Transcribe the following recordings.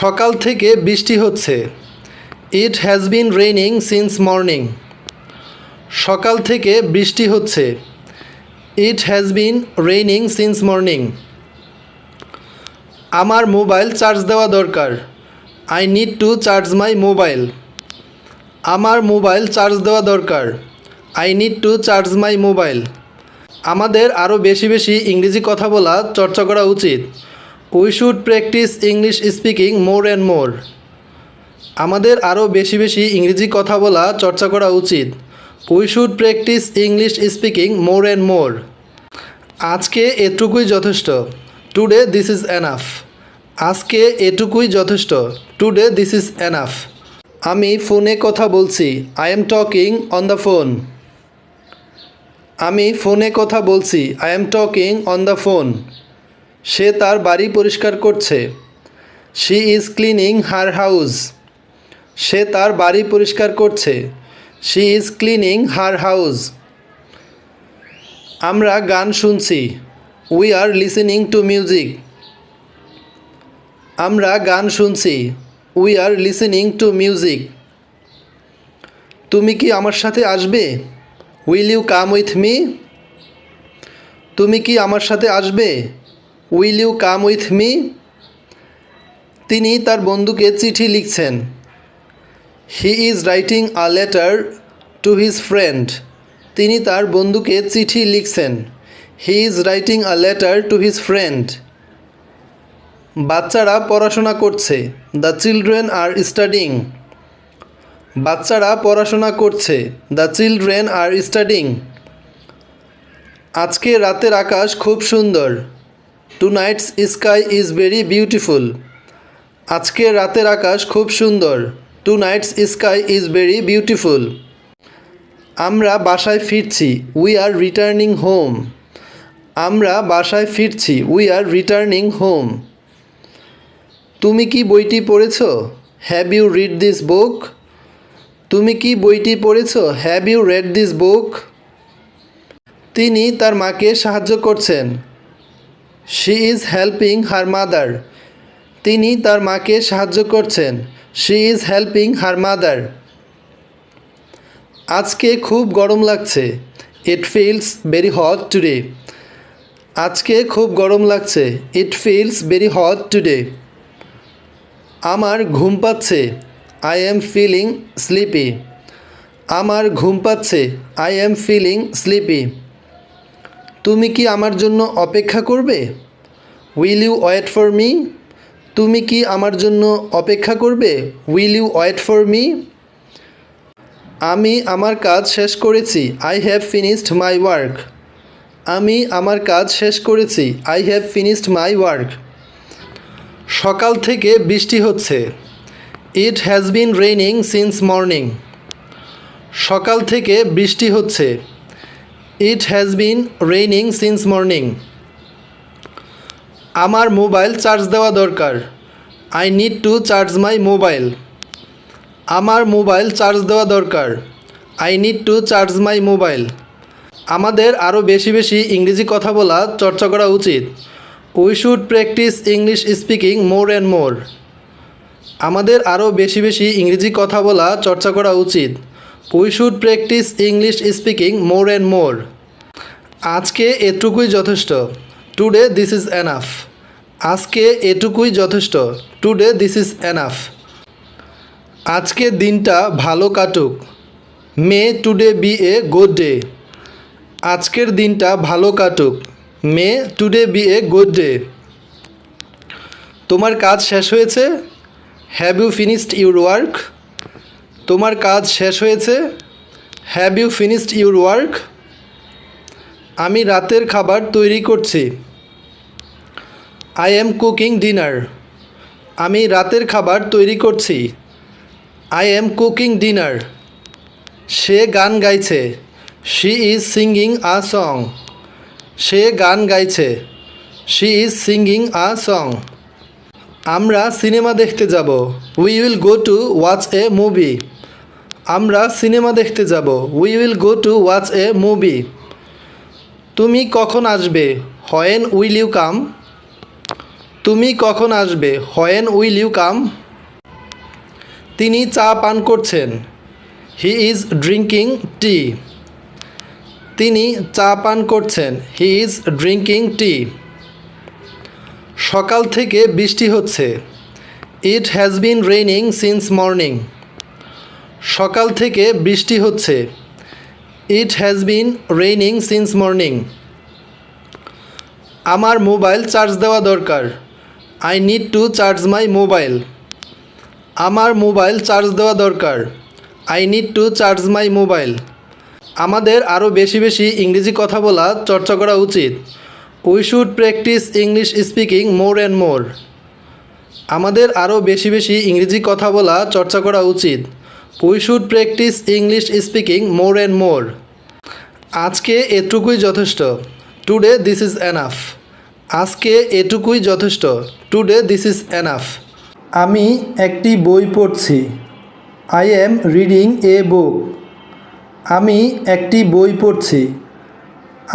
সকাল থেকে বৃষ্টি হচ্ছে। It has been raining since morning সকাল থেকে বৃষ্টি হচ্ছে। It has been raining since morning আমার মোবাইল চার্জ দেওয়া দরকার। I need to charge my mobile আমার মোবাইল চার্জ দেওয়া দরকার। I need to charge my mobile আমাদের আরও বেশি বেশি ইংরেজি কথা বলা, চর্চা করা উচিত। We should practise English speaking more and more আমাদের আরও বেশি বেশি ইংরেজি কথা বলা, চর্চা করা উচিত। We should practise English speaking more and more আজকে এটুকুই যথেষ্ট। টুডে দিস ইজ এনাফ আজকে এটুকুই যথেষ্ট। টুডে দিস ইজ এনাফ আমি ফোনে কথা বলছি। I am talking on the phone আমি ফোনে কথা বলছি। I am talking on the phone সে তার বাড়ি পরিষ্কার করছে। She is cleaning her house সে তার বাড়ি পরিষ্কার করছে। She is cleaning her house আমরা গান শুনছি। We are listening to music আমরা গান শুনছি। We are listening to music তুমি কি আমার সাথে আসবে? Will you come with me তুমি কি আমার সাথে আসবে? Will you come with me তিনি তার বন্ধুকে চিঠি লিখছেন। He is writing a letter to his friend তিনি তার বন্ধুকে চিঠি লিখছেন। He is writing a letter to his friend বাচ্চারা পড়াশোনা করছে। দ্য চিলড্রেন আর স্টাডিং বাচ্চারা পড়াশোনা করছে। দ্য চিলড্রেন আর স্টাডিং আজকে রাতের আকাশ খুব সুন্দর। Tonight's sky is very beautiful আজকে রাতের আকাশ খুব সুন্দর। Tonight's sky is very beautiful আমরা বাসায় ফিরছি। উই আর রিটার্নিং হোম আমরা বাসায় ফিরছি। উই আর রিটার্নিং হোম তুমি কি বইটি পড়েছ? Have you read this book তুমি কি বইটি পড়েছ? Have you read this book তিনি তার মাকে সাহায্য করছেন। She is helping her mother তিনি তার মাকে সাহায্য করছেন। She is helping her mother আজকে খুব গরম লাগছে। It feels very hot today আজকে খুব গরম লাগছে। It feels very hot today আমার ঘুম পাচ্ছে। আই এম ফিলিং স্লিপি আমার ঘুম পাচ্ছে। আই এম ফিলিং স্লিপি তুমি কি আমার জন্য অপেক্ষা করবে? Will you wait for me তুমি কি আমার জন্য অপেক্ষা করবে? Will you wait for me আমি আমার কাজ শেষ করেছি। I have finished my work আমি আমার কাজ শেষ করেছি। I have finished my work সকাল থেকে বৃষ্টি হচ্ছে। It has been raining since morning সকাল থেকে বৃষ্টি হচ্ছে। It has been raining since morning আমার মোবাইল চার্জ দেওয়া দরকার। I need to charge my mobile আমার মোবাইল চার্জ দেওয়া দরকার। I need to charge my mobile আমাদের আরও বেশি বেশি ইংরেজি কথা বলা, চর্চা করা উচিত। We should practise English speaking more and more আমাদের আরও বেশি বেশি ইংরেজি কথা বলা, চর্চা করা উচিত। We should practise English speaking more and more আজকে এটুকুই যথেষ্ট। টুডে দিস ইজ এনাফ আজকে এটুকুই যথেষ্ট। টুডে দিস ইজ এনাফ আজকের দিনটা ভালো কাটুক। May today be a good day আজকের দিনটা ভালো কাটুক। May today be a good day তোমার কাজ শেষ হয়েছে? Have you finished your work তোমার কাজ শেষ হয়েছে? Have you finished your work আমি রাতের খাবার তৈরি করছি। আই এম কুকিং ডিনার আমি রাতের খাবার তৈরি করছি। আই এম কুকিং ডিনার সে গান গাইছে। She is singing a song সে গান গাইছে। She is singing a song আমরা সিনেমা দেখতে যাব। We will go to watch a movie আমরা সিনেমা দেখতে যাব। We will go to watch a movie তুমি কখন আসবে? হয়েন উইল ইউ কাম তুমি কখন আসবে? হয়েন উইল ইউ কাম তিনি চা পান করছেন। হি ইজ ড্রিঙ্কিং টি তিনি চা পান করছেন। হি ইজ ড্রিঙ্কিং টি সকাল থেকে বৃষ্টি হচ্ছে। It has been raining since morning সকাল থেকে বৃষ্টি হচ্ছে। It has been raining since morning আমার মোবাইল চার্জ দেওয়া দরকার। I need to charge my mobile আমার মোবাইল চার্জ দেওয়া দরকার। I need to charge my mobile আমাদের আরও বেশি বেশি ইংরেজি কথা বলা, চর্চা করা উচিত। We should practise English speaking more and more আমাদের আরও বেশি বেশি ইংরেজি কথা বলা, চর্চা করা উচিত। We should practise English speaking more and more আজকে এটুকুই যথেষ্ট। টুডে দিস ইজ এনাফ আজকে এটুকুই যথেষ্ট। টুডে দিস ইজ এনাফ আমি একটি বই পড়ছি। I am reading a book আমি একটি বই পড়ছি।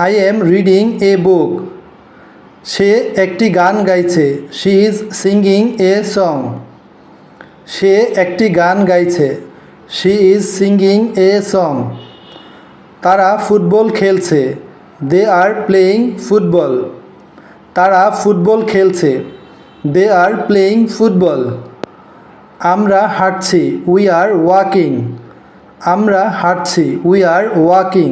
I am reading a book সে একটি গান গাইছে। She is singing a song সে একটি গান গাইছে। She is singing a song তারা ফুটবল খেলছে। দে আর প্লেয়িং ফুটবল তারা ফুটবল খেলছে। দে আর প্লেয়িং ফুটবল আমরা হাঁটছি। উই আর ওয়াকিং আমরা হাঁটছি। উই আর ওয়াকিং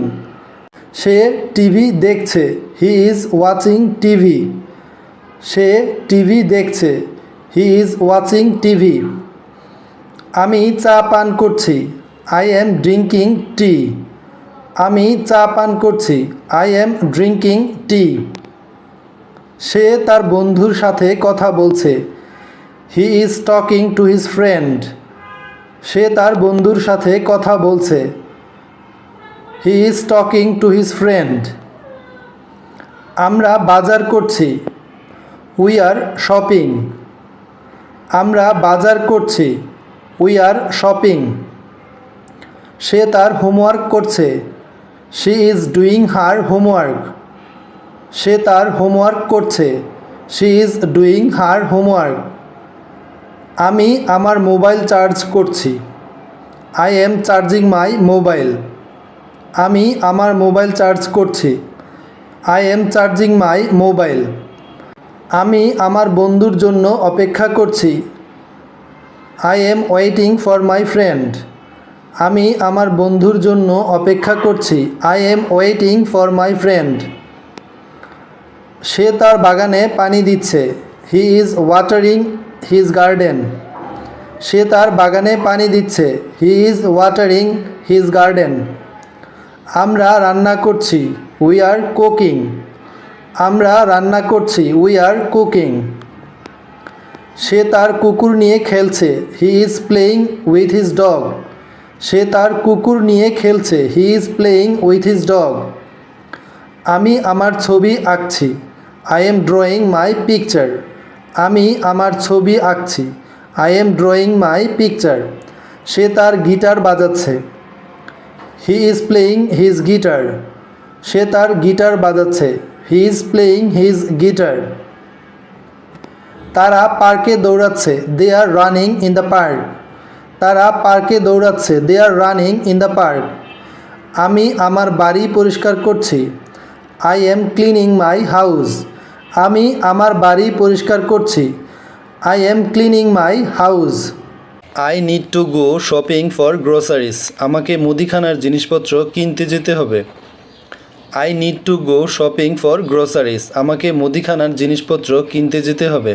সে টিভি দেখছে। He is watching TV. Say TV দেখছে। He is watching TV. আমি চা পান করছি। আই এম ড্রিঙ্কিং টি আমি চা পান করছি। আই এম ড্রিঙ্কিং টি সে তার বন্ধুর সাথে কথা বলছে। He is talking to his friend সে তার বন্ধুর সাথে কথা বলছে। He is talking to his friend আমরা বাজার করছি। উই আর শপিং আমরা বাজার করছি। We are shopping. সে তার হোমওয়ার্ক করছে। She is doing her homework. সে তার হোমওয়ার্ক করছে। She is doing her homework. আমি আমার মোবাইল চার্জ করছি। I am charging my mobile. আমি আমার মোবাইল চার্জ করছি। I am charging my mobile. আমি আমার বন্ধুর জন্য অপেক্ষা করছি। I am waiting for my friend আমি আমার বন্ধুর জন্য অপেক্ষা করছি। I am waiting for my friend সে তার বাগানে পানি দিচ্ছে। He is watering his garden সে তার বাগানে পানি দিচ্ছে। He is watering his garden আমরা রান্না করছি। উই আর কুকিং আমরা রান্না করছি। উই আর কুকিং সে তার কুকুর নিয়ে খেলছে। He is playing with his dog সে তার কুকুর নিয়ে খেলছে। He is playing with his dog আমি আমার ছবি আঁকছি। I am drawing my picture আমি আমার ছবি আঁকছি। I am drawing my picture সে তার গিটার বাজাচ্ছে। He is playing his guitar সে তার গিটার বাজাচ্ছে। He is playing his guitar তারা পার্কে দৌড়াচ্ছে they are running in the park তারা পার্কে দৌড়াচ্ছে they are running in the park আমি আমার বাড়ি পরিষ্কার করছি। I am cleaning my house আমি আমার বাড়ি পরিষ্কার করছি। I am cleaning my house I need to go shopping for groceries আমাকে মুদিখানার জিনিসপত্র কিনতে যেতে হবে। I need to go shopping for groceries আমাকে মুদিখানার জিনিসপত্র কিনতে যেতে হবে।